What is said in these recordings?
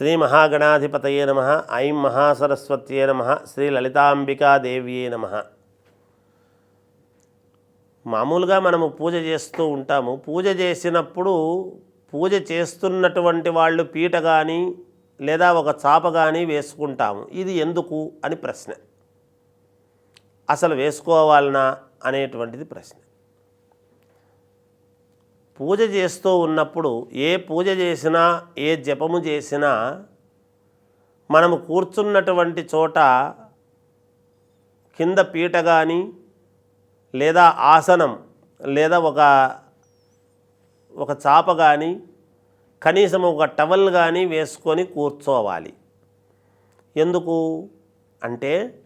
శ్రీ మహాగణాధిపతయే నమ ఐం మహాసరస్వత్యే నమ శ్రీ లలితాంబికాదేవ్యే నమ. మామూలుగా మనము పూజ చేస్తూ ఉంటాము. పూజ చేసినప్పుడు పూజ చేస్తున్నటువంటి వాళ్ళు పీట కానీ లేదా ఒక చాప కానీ వేసుకుంటాము. ఇది ఎందుకు అని ప్రశ్న. అసలు వేసుకోవాలనా అనేటువంటిది ప్రశ్న. పూజ చేస్తూ ఉన్నప్పుడు ఏ పూజ చేసినా ఏ జపము చేసినా మనము కూర్చున్నటువంటి చోట కింద పీట కానీ లేదా ఆసనం లేదా ఒక ఒక చాప కానీ కనీసం ఒక టవల్ కానీ వేసుకొని కూర్చోవాలి. ఎందుకు? అంటే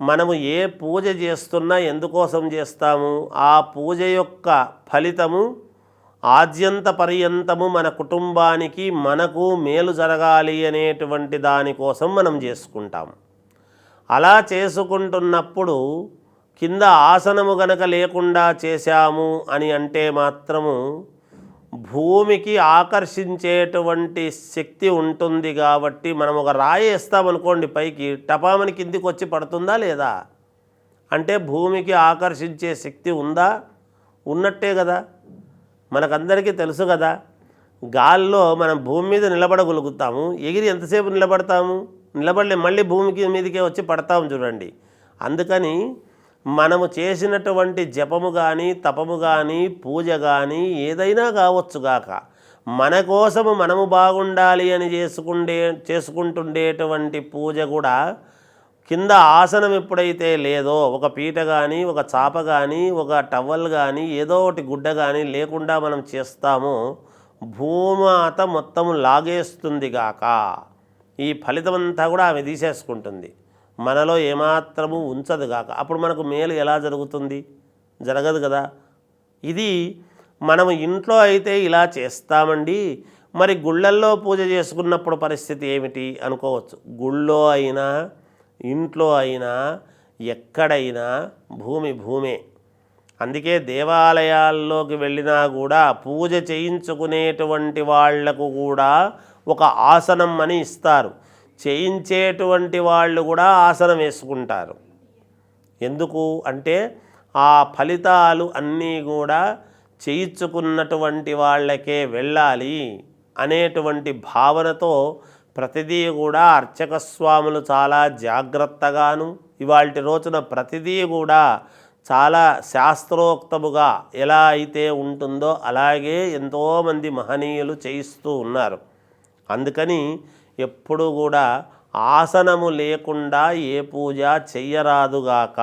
మనము ఏ పూజ చేస్తున్నా ఎందుకోసం చేస్తాము? ఆ పూజ యొక్క ఫలితము ఆద్యంత పర్యంతము మన కుటుంబానికి మనకు మేలు జరగాలి అనేటువంటి దానికోసం మనం చేసుకుంటాం. అలా చేసుకుంటున్నప్పుడు కింద ఆసనము గనక లేకుండా చేశాము అని అంటే మాత్రము భూమికి ఆకర్షించేటువంటి శక్తి ఉంటుంది కాబట్టి మనం ఒక రాయి వేస్తామనుకోండి పైకి టపామని కిందికి వచ్చి పడుతుందా లేదా? అంటే భూమికి ఆకర్షించే శక్తి ఉందా? ఉన్నట్టే కదా. మనకందరికీ తెలుసు కదా గాల్లో మనం భూమి మీద నిలబడగలుగుతాము. ఎగిరి ఎంతసేపు నిలబడతాము? నిలబడలే మళ్ళీ భూమికి మీదకే వచ్చి పడతాము చూడండి. అందుకని మనము చేసినటువంటి జపము కానీ తపము కానీ పూజ కానీ ఏదైనా కావచ్చుగాక మన కోసము మనము బాగుండాలి అని చేసుకుండే చేసుకుంటుండేటువంటి పూజ కూడా కింద ఆసనం ఎప్పుడైతే లేదో ఒక పీట కానీ ఒక చాప కానీ ఒక టవల్ కానీ ఏదో ఒకటి గుడ్డ కానీ లేకుండా మనం చేస్తామో భూమాత మొత్తం లాగేస్తుంది గాక. ఈ ఫలితం అంతా కూడా ఆమె తీసేసుకుంటుంది. మనలో ఏమాత్రము ఉంచదు గాక. అప్పుడు మనకు మేలు ఎలా జరుగుతుంది? జరగదు కదా. ఇది మనము ఇంట్లో అయితే ఇలా చేస్తామండి. మరి గుళ్ళల్లో పూజ చేసుకున్నప్పుడు పరిస్థితి ఏమిటి అనుకోవచ్చు. గుళ్ళో అయినా ఇంట్లో అయినా ఎక్కడైనా భూమి భూమే. అందుకే దేవాలయాల్లోకి వెళ్ళినా కూడా పూజ చేయించుకునేటువంటి వాళ్ళకు కూడా ఒక ఆసనం అని ఇస్తారు. చేయించేటువంటి వాళ్ళు కూడా ఆసనం వేసుకుంటారు. ఎందుకు అంటే ఆ ఫలితాలు అన్నీ కూడా చేయించుకున్నటువంటి వాళ్ళకే వెళ్ళాలి అనేటువంటి భావనతో ప్రతిదీ కూడా అర్చక స్వాములు చాలా జాగ్రత్తగాను ఇవాళ రోజున ప్రతిదీ కూడా చాలా శాస్త్రోక్తముగా ఎలా అయితే ఉంటుందో అలాగే ఎంతోమంది మహనీయులు చేయిస్తూ ఉన్నారు. అందుకని ఎప్పుడు కూడా ఆసనము లేకుండా ఏ పూజ చెయ్యరాదుగాక.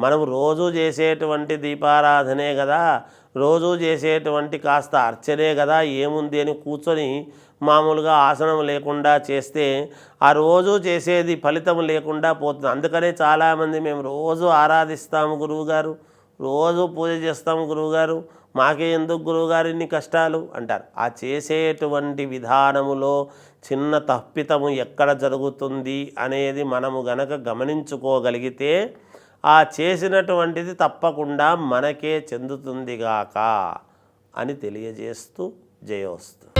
మనం రోజు చేసేటువంటి దీపారాధనే కదా రోజు చేసేటువంటి కాస్త అర్చనే కదా ఏముంది అని కూర్చొని మామూలుగా ఆసనం లేకుండా చేస్తే ఆ రోజు చేసేది ఫలితం లేకుండా పోతుంది. అందుకనే చాలామంది మేము రోజు ఆరాధిస్తాము గురువుగారు రోజు పూజ చేస్తాము గురువుగారు మాకే ఎందుకు గురువుగారు ఇన్ని కష్టాలు అంటారు. ఆ చేసేటువంటి విధానములో చిన్న తప్పితము ఎక్కడ జరుగుతుంది అనేది మనము గనక గమనించుకోగలిగితే ఆ చేసినటువంటిది తప్పకుండా మనకే చెందుతుందిగాక అని తెలియజేస్తూ జయోస్తు.